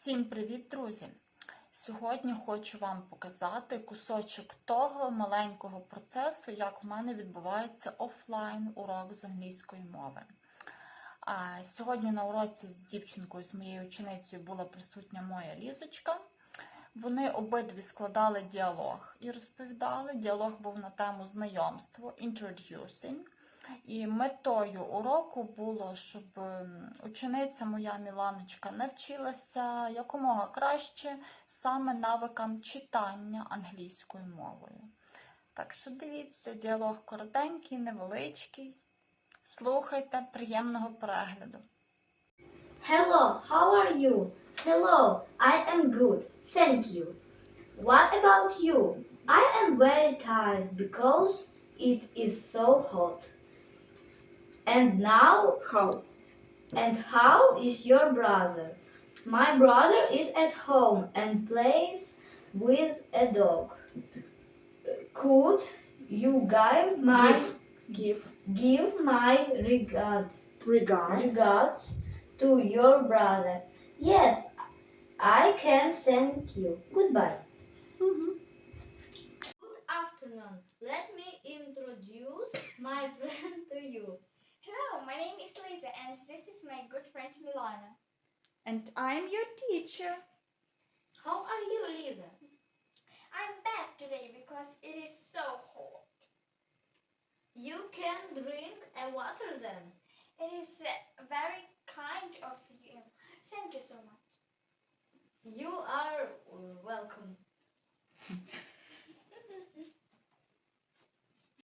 Всім привіт, друзі! Сьогодні хочу вам показати кусочок того маленького процесу, як в мене відбувається офлайн урок з англійської мови. Сьогодні на уроці з дівчинкою, з моєю ученицею, була присутня моя лізочка. Вони обидві складали діалог і розповідали. Діалог був на тему знайомство, introducing. І метою уроку було, щоб ем, учениця моя Міланочка навчилася якомога краще саме навикам читання англійською мовою. Так що дивіться, діалог коротенький, невеличкий. Слухайте, приємного перегляду. Hello, how are you? Hello, I am good, thank you. What about you? I am very tired because it is so hot. And now, How? and how is your brother? My brother is at home and plays with a dog. Could you give my Give. Give. give my regards? Regards. regards to your brother. Yes, I can thank you. Goodbye. Mhm. Good afternoon. Let me introduce my friend to you. Hello, my name is Lisa and this is my good friend Milana. And I'm your teacher. How are you, Lisa? I'm bad today because it is so hot. You can drink a water then. It is uh, very kind of you. Thank you so much. You are welcome.